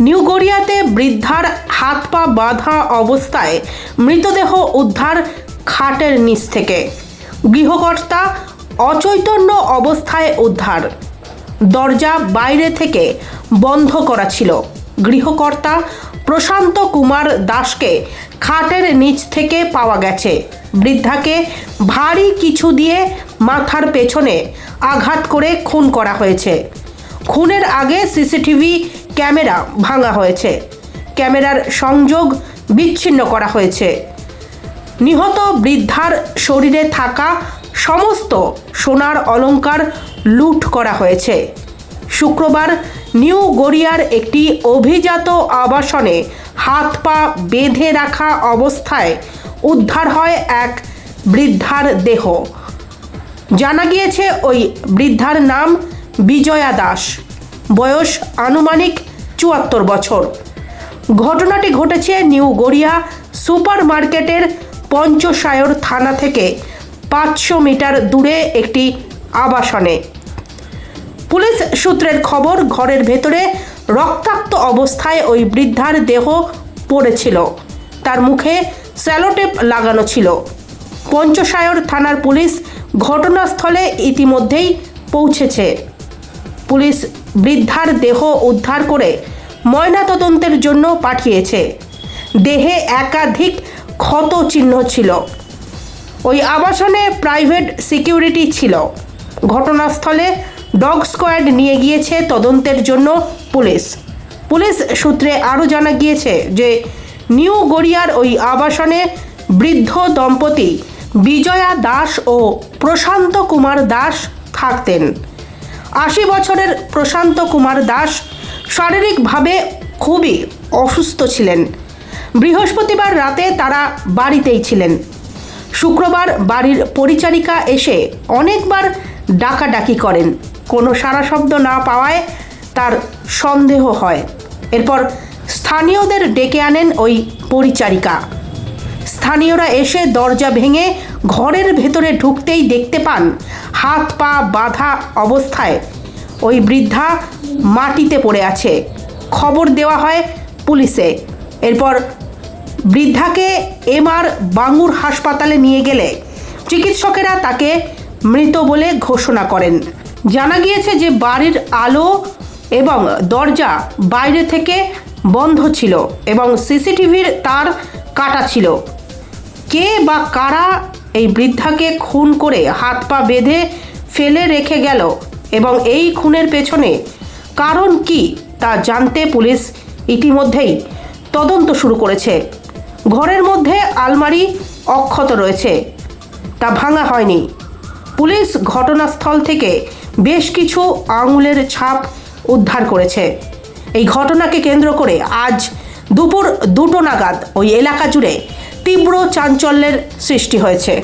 New গড়িয়াতে বৃদ্ধার হাত পা বাঁধা অবস্থায় মৃতদেহ উদ্ধার খাটের নিচ থেকে। গৃহকর্তা অচৈতন্য অবস্থায় উদ্ধার। দরজা বাইরে থেকে বন্ধ করা ছিল। গৃহকর্তা প্রশান্ত কুমার দাসকে খাটের নিচ থেকে পাওয়া গেছে। বৃদ্ধাকে ভারী কিছু দিয়ে মাথার পেছনে আঘাত করে খুন করা হয়েছে। খুনের আগে সিসিটিভি ক্যামেরা ভাঙা হয়েছে। ক্যামেরার সংযোগ বিচ্ছিন্ন করা হয়েছে। নিহত বৃদ্ধার শরীরে থাকা সমস্ত সোনার অলঙ্কার লুট করা হয়েছে। শুক্রবার নিউ গড়িয়ার একটি অভিজাত আবাসনে হাত পা বেঁধে রাখা অবস্থায় উদ্ধার হয় এক বৃদ্ধার দেহ। জানা গিয়েছে, ওই বৃদ্ধার নাম বিজয়া দাস। বয়স আনুমানিক চুয়াত্তর বছর। ঘটনাটি ঘটেছে নিউ গড়িয়া সুপার মার্কেটের পঞ্চসায়র থানা থেকে পাঁচশো মিটার দূরে একটি আবাসনে। পুলিশ সূত্রের খবর, ঘরের ভেতরে রক্তাক্ত অবস্থায় ওই বৃদ্ধার দেহ পড়েছিল। তার মুখে স্যালোটেপ লাগানো ছিল। পঞ্চসায়র থানার পুলিশ ঘটনাস্থলে ইতিমধ্যেই পৌঁছেছে। পুলিশ বৃদ্ধার দেহ উদ্ধার করে ময়নাতদন্তের জন্য পাঠিয়েছে। দেহে একাধিক ক্ষত চিহ্ন ছিল। ওই আবাসনে প্রাইভেট সিকিউরিটি ছিল। ঘটনাস্থলে ডগ স্কোয়াড নিয়ে গিয়েছে তদন্তের জন্য পুলিশ। পুলিশ সূত্রে আরও জানা গিয়েছে যে নিউ গড়িয়ার ওই আবাসনে বৃদ্ধ দম্পতি বিজয়া দাস ও প্রশান্ত কুমার দাস থাকতেন। আশি বছরের প্রশান্ত কুমার দাস শারীরিকভাবে খুবই অসুস্থ ছিলেন। বৃহস্পতিবার রাতে তারা বাড়িতেই ছিলেন। শুক্রবার বাড়ির পরিচারিকা এসে অনেকবার ডাকাডাকি করেন। কোনো সারা শব্দ না পাওয়ায় তার সন্দেহ হয়। এরপর স্থানীয়দের ডেকে আনেন ওই পরিচারিকা। স্থানীয়রা এসে দরজা ভেঙে ঘরের ভেতরে ঢুকতেই দেখতে পান হাত পা বাঁধা অবস্থায়। ওই বৃদ্ধা মাটিতে পড়ে আছে। খবর দেওয়া হয় পুলিশে। এরপর বৃদ্ধাকে এমআর বাঙ্গুর হাসপাতালে নিয়ে গেলে। চিকিৎসকেরা তাকে মৃত বলে ঘোষণা করেন। জানা গিয়েছে যে বাড়ির আলো এবং দরজা বাইরে থেকে বন্ধ ছিল এবং সিসিটিভির তার কাটা ছিল। কে বা কারা এই বৃদ্ধাকে খুন করে হাত পা বেঁধে ফেলে রেখে গেল এবং এই খুনের পেছনে কারণ কি তা জানতে পুলিশ ইতিমধ্যেই তদন্ত শুরু করেছে। ঘরের মধ্যে আলমারি অক্ষত রয়েছে। তা ভাঙা হয়নি। পুলিশ ঘটনাস্থল থেকে বেশ কিছু আঙুলের ছাপ উদ্ধার করেছে। এই ঘটনাকে কেন্দ্র করে আজ দুপুর দুটো নাগাদ ওই এলাকা জুড়ে তীব্র চাঞ্চল্যের সৃষ্টি হয়েছে।